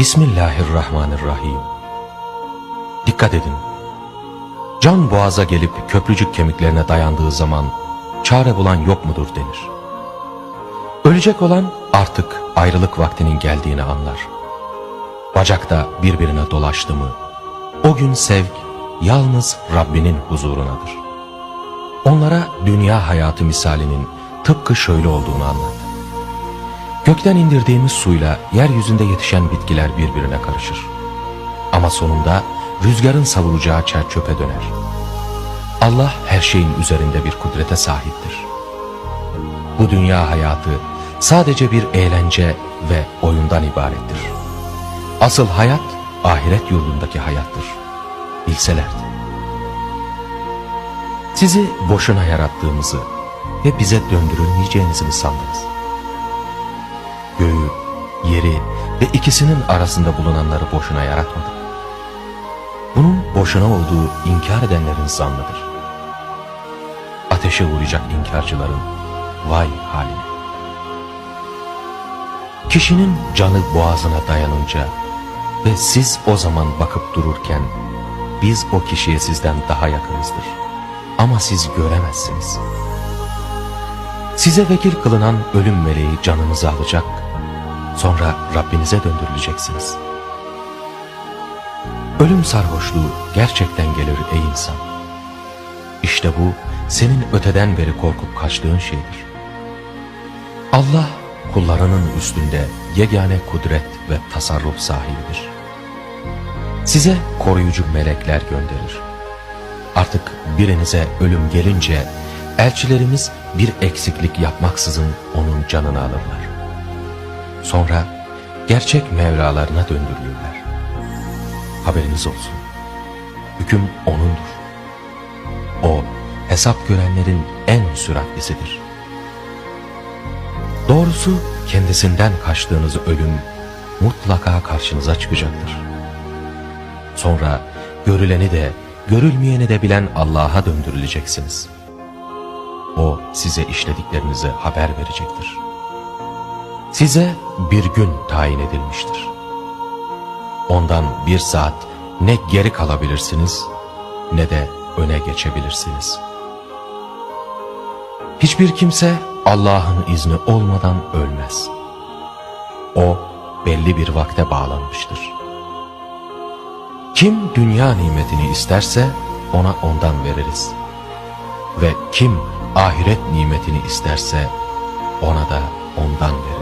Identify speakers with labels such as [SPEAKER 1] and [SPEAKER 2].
[SPEAKER 1] Bismillahirrahmanirrahim. Dikkat edin. Can boğaza gelip köprücük kemiklerine dayandığı zaman çare bulan yok mudur denir. Ölecek olan artık ayrılık vaktinin geldiğini anlar. Bacakta birbirine dolaştı mı, o gün sevk yalnız Rabbinin huzurunadır. Onlara dünya hayatı misalinin tıpkı şöyle olduğunu anlat. Gökten indirdiğimiz suyla yeryüzünde yetişen bitkiler birbirine karışır. Ama sonunda rüzgarın savuracağı çer çöpe döner. Allah her şeyin üzerinde bir kudrete sahiptir. Bu dünya hayatı sadece bir eğlence ve oyundan ibarettir. Asıl hayat ahiret yolundaki hayattır. Bilselerdi. Sizi boşuna yarattığımızı ve bize döndürülmeyeceğinizi mi sandınız? Göğü, yeri ve ikisinin arasında bulunanları boşuna yaratmadık. Bunun boşuna olduğu inkar edenlerin zannıdır. Ateşe uğrayacak inkarcıların vay haline. Kişinin canı boğazına dayanınca ve siz o zaman bakıp dururken biz o kişiye sizden daha yakınızdır. Ama siz göremezsiniz. Size vekil kılınan ölüm meleği canınızı alacak, sonra Rabbinize döndürüleceksiniz. Ölüm sarhoşluğu gerçekten gelir ey insan. İşte bu senin öteden beri korkup kaçtığın şeydir. Allah kullarının üstünde yegane kudret ve tasarruf sahibidir. Size koruyucu melekler gönderir. Artık birinize ölüm gelince elçilerimiz bir eksiklik yapmaksızın onun canını alırlar. Sonra gerçek Mevlalarına döndürülürler. Haberiniz olsun. Hüküm O'nundur. O hesap görenlerin en süratlisidir. Doğrusu kendisinden kaçtığınız ölüm mutlaka karşınıza çıkacaktır. Sonra görüleni de görülmeyeni de bilen Allah'a döndürüleceksiniz. O size işlediklerinizi haber verecektir. Size bir gün tayin edilmiştir. Ondan bir saat ne geri kalabilirsiniz ne de öne geçebilirsiniz. Hiçbir kimse Allah'ın izni olmadan ölmez. O belli bir vakte bağlanmıştır. Kim dünya nimetini isterse ona ondan veririz. Ve kim ahiret nimetini isterse ona da ondan veririz.